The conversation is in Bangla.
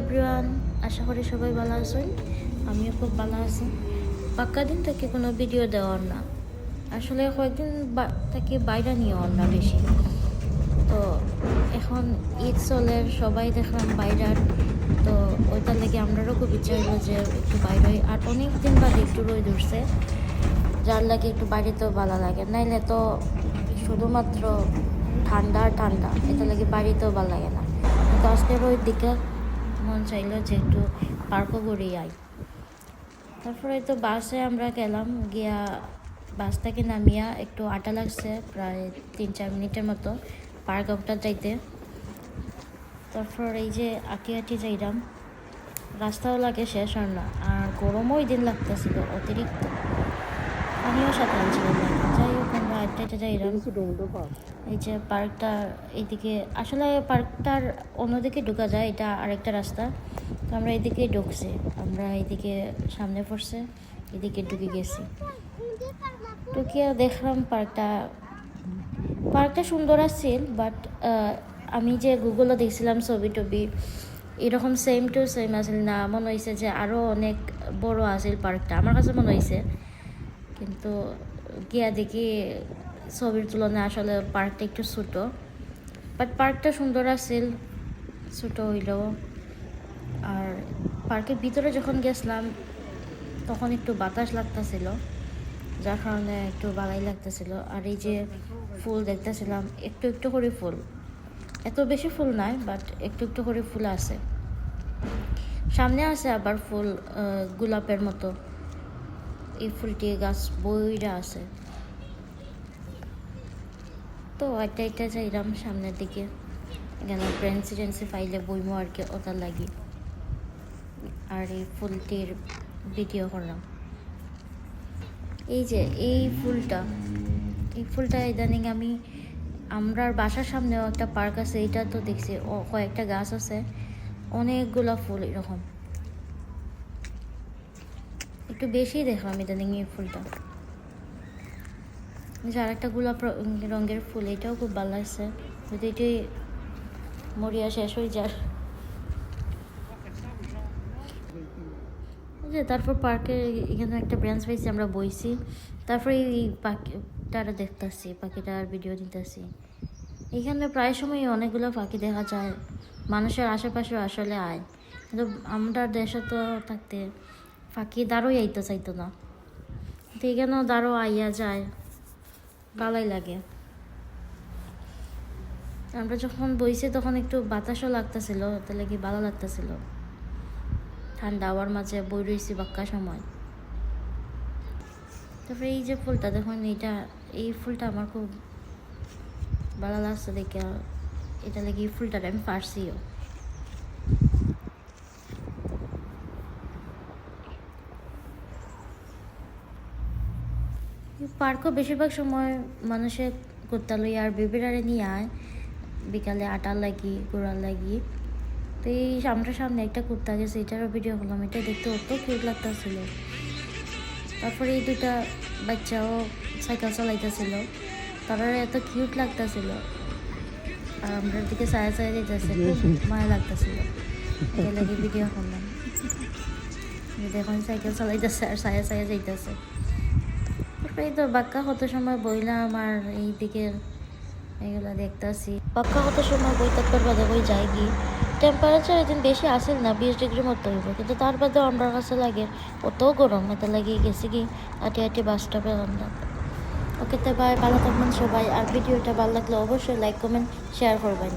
এভরিওয়ান আশা করি সবাই ভালো আছেন। আমিও খুব ভালো আছি। পাক্কা দিন থেকে কোনো ভিডিও দেওয়ার না। আসলে কয়েকদিন থেকে বাইরে নিয়ে না বেশি। তো এখন ঈদ চলে, সবাই দেখলাম বাইরের। তো ওইটার লেগে আমরারও খুব ইচ্ছা হইল যে একটু বাইরে আর অনেক দিন বাদে একটু রোদ উঠছে। যার লাগে একটু বাড়িতেও ভালো লাগে। নাইলে তো শুধুমাত্র ঠান্ডা আর ঠান্ডা। এটা লাগে বাড়িতেও ভালো লাগে না। কিন্তু আজকের ওই দিকে মন চাইলো যে একটু পার্কও ঘুরে আই। তারপরে তো বাসে আমরা গেলাম, গিয়া বাস থেকে নামিয়া একটু আটা লাগছে, প্রায় তিন চার মিনিটের মতো পার্ক আউটটা যাইতে। তারপর এই যে আঁকি আঁটি যাইলাম রাস্তাও লাগে শেষ হয় না, আর গরমও ওই দিন লাগতেছিল, অতিরিক্ত। আমিও সাথে আনছিলাম। আটটা আটটা যাইলাম এই যে পার্কটা এইদিকে আসলে পার্কটার অন্যদিকে ঢোকা যায় এটা আরেকটা রাস্তা। তো আমরা এদিকে ঢুকছি আমরা এইদিকে সামনে পড়ছে এদিকে ঢুকে গেছি। ঢুকিয়ে দেখলাম পার্কটা পার্কটা সুন্দর আছিল বাট আমি যে গুগলে দেখছিলাম ছবি টবি এরকম সেম টু সেম আছিল না। মনে হয়েছে যে আরও অনেক বড় আছিল পার্কটা আমার কাছে মনে হয়েছে কিন্তু গিয়া দেখি ছবির তুলনায় আসলে পার্কটা একটু ছোটো। বাট পার্কটা সুন্দর আছিল, ছোটো হইলেও। আর পার্কের ভিতরে যখন গেছিলাম, তখন একটু বাতাস লাগতেছিল, যার কারণে একটু ভালোই লাগতেছিল। আর এই যে ফুল দেখতেছিলাম, একটু একটু করে ফুল। এত বেশি ফুল নাই, বাট একটু একটু করে ফুল আছে। সামনে আছে আবার ফুল গোলাপের মতো। এই ফুলটি গাছ বইরা আছে। তো একটা এটা যাইলাম সামনের দিকে। এখানে প্রেসিডেন্সি ফাইলে বইমো আর কি ওটা লাগি। আর এই ফুলটির ভিডিও করলাম। এই যে, এই ফুলটা। এই ফুলটা ইদানিং আমি আমরার বাসার সামনেও একটা পার্ক আছে এটা তো দেখছি। কয়েকটা গাছ আছে। অনেকগুলা ফুল এরকম। একটু বেশি দেখলাম ইদানিং এই ফুলটা। যে আরেকটা গোলাপ র- রঙের ফুল, এটাও খুব ভালো লাগছে। যদি এটি মরিয়া শেষ হয়ে এই যে তারপর পার্কে এখানে একটা ব্রাঞ্চ পাইছি আমরা বইছি। তারপরে এই পাখিটারা দেখতেছি, পাখিটার ভিডিও নিতেছি। এখানে প্রায় সময় অনেকগুলো পাখি দেখা যায়। মানুষের আশেপাশে আসলে আয়। কিন্তু আমরা দেশে তো থাকতে পাখি দাঁড়োই আইতে চাইতো না। তো এখানেও দাঁড়ো, আইয়া যায়। ভালোই লাগে। আমরা যখন বইছি তখন একটু বাতাসও লাগতেছিল, তাহলে কি ভালো লাগতেছিল? ঠান্ডা হওয়ার মাঝে বই রয়েছি বাক্কা সময়। তারপরে এই যে ফুলটা, দেখুন এটা এই ফুলটা আমার খুব ভালো লাগছে দেখে। এটা লেগে এই ফুলটা আমি পারছিও পার্কও বেশিরভাগ সময় মানুষে কুত্তা লই আর বেবিরারে নিয়ে আয়। বিকালে আটার লাগি, গোড়ার লাগি। তো এই সামনে সামনে একটা কুত্তা গেছে, এটারও ভিডিও করলাম। এটা দেখতে অত কিউট লাগতেছিল। তারপরে এই দুটা বাচ্চাও সাইকেল চালাইতেছিল। তারা এত কিউট লাগতেছিল। আর আমরা দিকে সায়া সায়া যেতেছে মায়া লাগতেছিল। এটা লাগে ভিডিও করলাম। দেখুন সাইকেল চালাইতেছে আর সায়া সায়া যাইতেছে এই তো বাক্কা কত সময় বইলাম আর এই দিকের এগুলো দেখতেছি। বাক্কা কত সময় বই তারপর বাদে বই যাই কি টেম্পারেচার এদিন বেশি আসেল না, বিশ ডিগ্রি মতো হইব। কিন্তু তার বাদেও আমরা কাছে লাগে অত গরম এটা লাগে গেছি কি আটি আটি বাসটা পেলাম না ওকে তো ভাই ভালো থাকবেন সবাই। আর ভিডিওটা ভালো লাগলে অবশ্যই লাইক কমেন্ট শেয়ার করবেন।